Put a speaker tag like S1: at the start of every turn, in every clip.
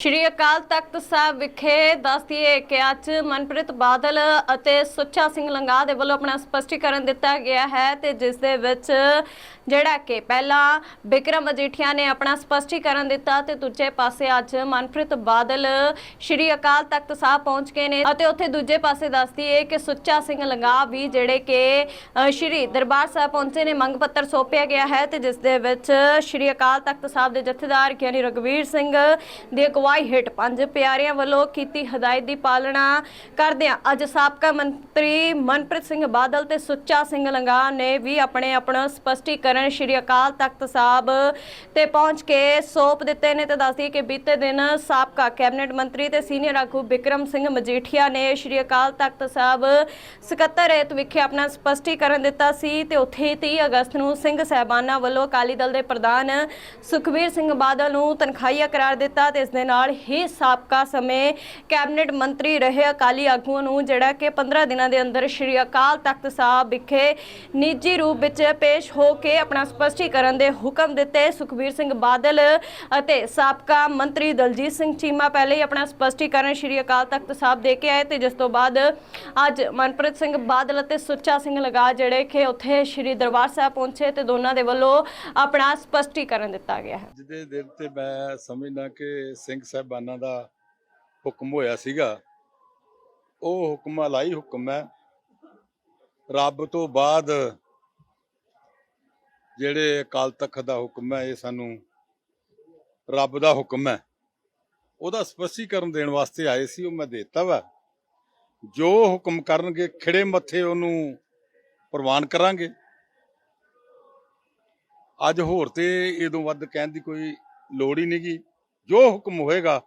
S1: ਸ਼੍ਰੀ ਅਕਾਲ ਤਖਤ ਸਾਹਿਬ ਵਿਖੇ ਦੱਸਦੀਏ ਕਿ ਅੱਜ ਮਨਪ੍ਰੀਤ ਬਾਦਲ ਅਤੇ ਸੁੱਚਾ ਸਿੰਘ ਲੰਗਾ ਦੇ ਵੱਲੋਂ ਆਪਣਾ ਸਪਸ਼ਟੀਕਰਨ ਦਿੱਤਾ ਗਿਆ ਹੈ ਤੇ ਜਿਸ ਦੇ ਵਿੱਚ ਜਿਹੜਾ ਕਿ ਪਹਿਲਾਂ ਬਿਕਰਮ ਮਜੀਠੀਆ ਨੇ ਆਪਣਾ ਸਪਸ਼ਟੀਕਰਨ ਦਿੱਤਾ ਤੇ ਦੂਜੇ ਪਾਸੇ ਅੱਜ ਮਨਪ੍ਰੀਤ ਬਾਦਲ ਸ਼੍ਰੀ ਅਕਾਲ ਤਖਤ ਸਾਹਿਬ ਪਹੁੰਚ ਗਏ ਨੇ ਅਤੇ ਉੱਥੇ ਦੂਜੇ ਪਾਸੇ ਦੱਸਦੀਏ ਕਿ ਸੁੱਚਾ ਸਿੰਘ ਲੰਗਾ ਵੀ ਜਿਹੜੇ ਕਿ ਸ਼੍ਰੀ ਦਰਬਾਰ ਸਾਹਿਬ ਪਹੁੰਚੇ ਨੇ, ਮੰਗ ਪੱਤਰ ਸੌਂਪਿਆ ਗਿਆ ਹੈ ਤੇ ਜਿਸ ਦੇ ਵਿੱਚ ਸ਼੍ਰੀ ਅਕਾਲ ਤਖਤ ਸਾਹਿਬ ਦੇ ਜਥੇਦਾਰ ਗਿਆਨੀ ਰਗਵੀਰ ਸਿੰਘ ਦੀ ਅਗਵਾਈ ਹੇਠ ਪੰਜ ਪਿਆਰਿਆਂ ਵੱਲੋਂ ਕੀਤੀ ਹਦਾਇਤ ਦੀ ਪਾਲਣਾ ਕਰਦਿਆਂ ਅੱਜ ਸਾਬਕਾ ਮੰਤਰੀ ਮਨਪ੍ਰੀਤ ਸਿੰਘ ਬਾਦਲ ਤੇ ਸੁੱਚਾ ਸਿੰਘ ਲੰਗਾ ਨੇ ਵੀ ਆਪਣੇ ਆਪਣਾ ਸਪਸ਼ਟੀਕਰਨ ਸ਼੍ਰੀ ਅਕਾਲ ਤਖਤ ਸਾਹਿਬ ਤੇ ਪਹੁੰਚ ਕੇ ਸੌਂਪ ਦਿੱਤੇ ਨੇ ਤੇ ਦੱਸਦੀ ਕਿ ਬੀਤੇ ਦਿਨ ਸਾਬਕਾ ਕੈਬਨਿਟ ਮੰਤਰੀ ਤੇ ਸੀਨੀਅਰ ਆਗੂ ਬਿਕਰਮ ਸਿੰਘ ਮਜੀਠੀਆ ਨੇ ਸ਼੍ਰੀ ਅਕਾਲ ਤਖਤ ਸਾਹਿਬ ਸਕੱਤਰੇਤ ਵਿਖੇ ਆਪਣਾ ਸਪਸ਼ਟੀਕਰਨ ਦਿੱਤਾ ਸੀ ਤੇ ਉੱਥੇ 30 ਅਗਸਤ ਨੂੰ ਸਿੰਘ ਸਹਿਬਾਨਾ ਵੱਲੋਂ ਅਕਾਲੀ ਦਲ ਦੇ ਪ੍ਰਧਾਨ ਸੁਖਬੀਰ ਸਿੰਘ ਬਾਦਲ ਨੂੰ ਤਨਖਾਹੀਆ ਕਰਾਰ ਦਿੱਤਾ ਤੇ ਇਸ ਦੇ ਨਾਲ ਹੀ ਸਾਬਕਾ ਸਮੇਂ ਕੈਬਨਿਟ ਮੰਤਰੀ ਰਹੇ ਅਕਾਲੀ ਆਗੂਆਂ ਨੂੰ, ਜਿਹੜਾ ਕਿ 15 ਦਿਨਾਂ ਦੇ ਅੰਦਰ ਸ਼੍ਰੀ ਅਕਾਲ ਤਖਤ ਸਾਹਿਬ ਵਿਖੇ ਨਿੱਜੀ ਰੂਪ ਵਿੱਚ ਪੇਸ਼ ਹੋ ਕੇ ਆਪਣਾ ਸਪਸ਼ਟੀਕਰਨ ਦੇ ਹੁਕਮ ਦਿੱਤੇ। ਸੁਖਬੀਰ ਸਿੰਘ ਬਾਦਲ ਅਤੇ ਸਾਬਕਾ ਮੰਤਰੀ ਦਲਜੀਤ ਸਿੰਘ ਚੀਮਾ ਪਹਿਲੇ ਹੀ ਆਪਣਾ ਸਪਸ਼ਟੀਕਰਨ ਸ਼੍ਰੀ ਅਕਾਲ ਤਖਤ ਸਾਹਿਬ ਦੇ ਕੇ ਆਏ ਤੇ ਜਿਸ ਤੋਂ ਬਾਅਦ ਅੱਜ ਮਨਪ੍ਰੀਤ ਸਿੰਘ ਬਾਦਲ ਅਤੇ ਸੁੱਚਾ ਸਿੰਘ ਲਗਾ ਜਿਹੜੇ ਕਿ ਉੱਥੇ ਸ਼੍ਰੀ ਦਰਬਾਰ ਸਾਹਿਬ ਪਹੁੰਚੇ ਤੇ ਦੋਨਾਂ ਦੇ ਵੱਲੋਂ ਆਪਣਾ ਸਪਸ਼ਟੀਕਰਨ ਦਿੱਤਾ ਗਿਆ ਹੈ।
S2: ਜਿਹਦੇ ਦਿਨ ਤੇ ਮੈਂ ਸਮਝਦਾ ਕਿ ਸਿੰਘ ਸਾਹਿਬਾਨਾਂ ਦਾ ਹੁਕਮ ਹੋਇਆ ਸੀਗਾ। ਉਹ ਹੁਕਮ ਅਲਾਈ ਹੁਕਮ ਹੈ। ਰੱਬ ਤੋਂ ਬਾਅਦ ਜਿਹੜੇ ਅਕਾਲ ਤਖਤ ਦਾ ਹੁਕਮ ਹੈ, ਇਹ ਸਾਨੂੰ ਰੱਬ ਦਾ ਹੁਕਮ ਹੈ। ਉਹਦਾ ਸਪਸ਼ਟੀਕਰਨ ਦੇਣ ਵਾਸਤੇ ਆਏ ਸੀ, ਉਹ ਮੈਂ ਦੇਤਾ ਵਾ। ਜੋ ਹੁਕਮ ਕਰਨਗੇ, ਖਿੜੇ ਮੱਥੇ ਉਹਨੂੰ ਪ੍ਰਵਾਨ ਕਰਾਂਗੇ। ਅੱਜ ਹੋਰ ਤੇ ਇਦੋਂ ਵੱਧ ਕਹਿਣ ਦੀ ਕੋਈ ਲੋੜ ਹੀ ਨਹੀਂਗੀ ਜੋ ਹੁਕਮ ਹੋਏਗਾ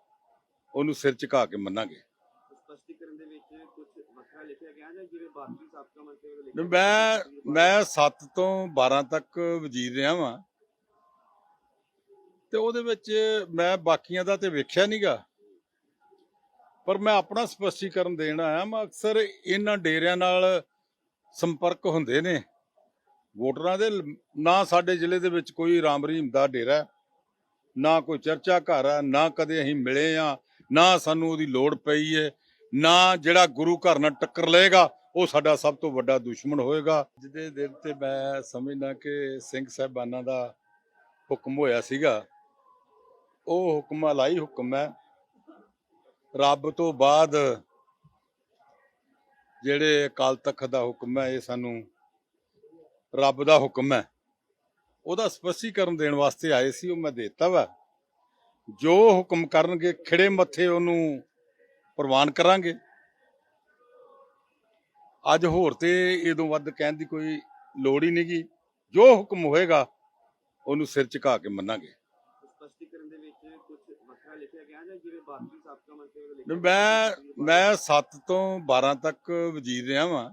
S2: ਉਹਨੂੰ ਸਿਰ ਝੁਕਾ ਕੇ ਮੰਨਾਂਗੇ।
S3: ਸਪਸ਼ਟੀਕਰਨ ਦੇ ਵਿੱਚ ਕੁਝ ਵੱਖਰਾ ਲਿਖਿਆ ਗਿਆ ਜਾਂ ਜਿਵੇਂ ਬਾਕੀ ਸਾਬਕਾ ਮੰਤਰੀ ਵੱਲੋਂ
S2: ਨਹੀਂ,
S3: ਲਿਖਿਆ
S2: ਮੈਂ ਮੈਂ 7 ਤੋਂ 12 ਤੱਕ ਵਜ਼ੀਰ ਰਿਹਾ ਵਾਂ। ਤੇ ਉਹਦੇ ਵਿੱਚ ਮੈਂ ਬਾਕੀਆਂ ਦਾ ਤੇ ਵੇਖਿਆ ਨਹੀਂਗਾ ਪਰ ਮੈਂ ਆਪਣਾ ਸਪਸ਼ਟੀਕਰਨ ਦੇਣ ਆਇਆ ਮੈਂ ਅਕਸਰ ਇਹਨਾਂ ਡੇਰਿਆਂ ਨਾਲ ਸੰਪਰਕ ਹੁੰਦੇ ਨੇ। ਵੋਟਰਾਂ ਦੇ ਨਾ ਸਾਡੇ ਜ਼ਿਲ੍ਹੇ ਦੇ ਵਿੱਚ ਕੋਈ ਰਾਮ ਰਹੀਮ ਦਾ ਡੇਰਾ ਨਾ ਕੋਈ ਚਰਚਾ ਘਰ ਹੈ ਨਾ ਕਦੇ ਅਸੀਂ ਮਿਲੇ ਆ, ਨਾ ਸਾਨੂੰ ਉਹਦੀ ਲੋੜ ਪਈ ਏ, ਨਾ ਜਿਹੜਾ ਗੁਰੂ ਘਰ ਨਾਲ ਟੱਕਰ ਲਏਗਾ, ਉਹ ਸਾਡਾ ਸਭ ਤੋਂ ਵੱਡਾ ਦੁਸ਼ਮਣ ਹੋਏਗਾ। ਜਿਹਦੇ ਦਿਨ ਤੇ ਮੈਂ ਸਮਝਦਾ ਕਿ ਸਿੰਘ ਸਾਹਿਬਾਨਾਂ ਦਾ ਹੁਕਮ ਹੋਇਆ ਸੀਗਾ, ਉਹ ਹੁਕਮ ਅਲਾਈ ਹੁਕਮ ਹੈ। ਰੱਬ ਤੋਂ ਬਾਅਦ ਜਿਹੜੇ ਅਕਾਲ ਤਖਤ ਦਾ ਹੁਕਮ ਹੈ, ਇਹ ਸਾਨੂੰ ਰੱਬ ਦਾ ਹੁਕਮ ਹੈ। ਉਹਦਾ ਸਪਸ਼ਟੀਕਰਨ ਦੇਣ ਵਾਸਤੇ ਆਏ ਸੀ ਉਹ ਮੈਂ ਦੇਤਾ ਵਾ। ਜੋ ਹੁਕਮ ਕਰਨਗੇ ਖਿੜੇ ਮੱਥੇ ਉਹਨੂੰ ਪ੍ਰਵਾਨ ਕਰਾਂਗੇ। ਅੱਜ ਹੋਰ ਤੇ ਇਦੋਂ ਵੱਧ ਕਹਿਣ ਦੀ ਕੋਈ ਲੋੜ ਹੀ ਨਹੀਂਗੀ ਜੋ ਹੁਕਮ ਹੋਏਗਾ ਉਹਨੂੰ ਸਿਰ ਝੁਕਾ ਕੇ ਮੰਨਾਂਗੇ।
S3: ਸਪਸ਼ਟੀਕਰਨ ਦੇ ਵਿੱਚ ਕੁਝ ਵੱਖਰਾ ਲਿਖਿਆ ਗਿਆ ਜਾਂ ਜਿਵੇਂ ਬਾਕੀ ਸਾਬਕਾ ਮੰਤਰੀ ਵੱਲੋਂ
S2: ਨਹੀਂ,
S3: ਲਿਖਿਆ
S2: ਮੈਂ ਮੈਂ 7 ਤੋਂ 12 ਤੱਕ ਵਜ਼ੀਰ ਰਿਹਾ ਵਾਂ।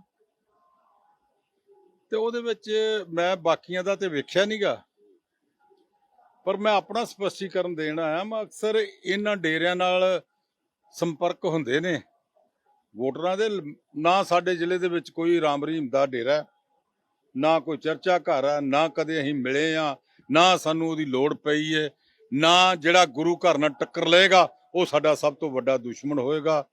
S2: ਤੇ ਉਹਦੇ ਵਿੱਚ ਮੈਂ ਬਾਕੀਆਂ ਦਾ ਤੇ ਵੇਖਿਆ ਨਹੀਂਗਾ ਪਰ ਮੈਂ ਆਪਣਾ ਸਪਸ਼ਟੀਕਰਨ ਦੇਣ ਆਇਆ ਮੈਂ ਅਕਸਰ ਇਹਨਾਂ ਡੇਰਿਆਂ ਨਾਲ ਸੰਪਰਕ ਹੁੰਦੇ ਨੇ। ਵੋਟਰਾਂ ਦੇ ਨਾ ਸਾਡੇ ਜ਼ਿਲ੍ਹੇ ਦੇ ਵਿੱਚ ਕੋਈ ਰਾਮ ਰਹੀਮ ਦਾ ਡੇਰਾ ਨਾ ਕੋਈ ਚਰਚਾ ਘਰ ਹੈ, ਨਾ ਕਦੇ ਅਸੀਂ ਮਿਲੇ ਆ ਨਾ ਸਾਨੂੰ ਉਹਦੀ ਲੋੜ ਪਈ ਹੈ ਨਾ ਜਿਹੜਾ ਗੁਰੂ ਘਰ ਨਾਲ ਟੱਕਰ ਲਏਗਾ, ਉਹ ਸਾਡਾ ਸਭ ਤੋਂ ਵੱਡਾ ਦੁਸ਼ਮਣ ਹੋਏਗਾ।